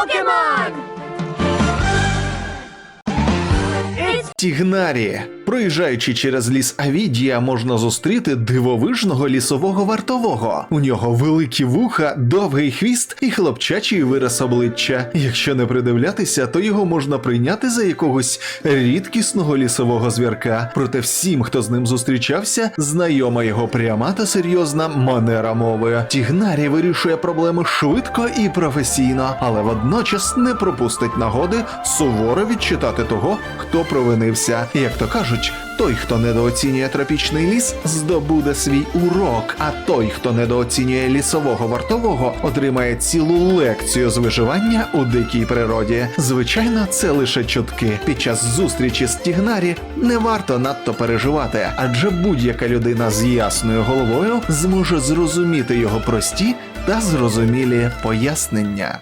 Pokemon! Тігнарі. Проїжджаючи через ліс Авідія, можна зустріти дивовижного лісового вартового. У нього великі вуха, довгий хвіст і хлопчачий вираз обличчя. Якщо не придивлятися, то його можна прийняти за якогось рідкісного лісового звірка. Проте всім, хто з ним зустрічався, знайома його пряма та серйозна манера мови. Тігнарі вирішує проблеми швидко і професійно, але водночас не пропустить нагоди суворо відчитати того, хто провинився. Як то кажуть, той, хто недооцінює тропічний ліс, здобуде свій урок, а той, хто недооцінює лісового вартового, отримає цілу лекцію з виживання у дикій природі. Звичайно, це лише чутки. Під час зустрічі з Тігнарі не варто надто переживати, адже будь-яка людина з ясною головою зможе зрозуміти його прості та зрозумілі пояснення.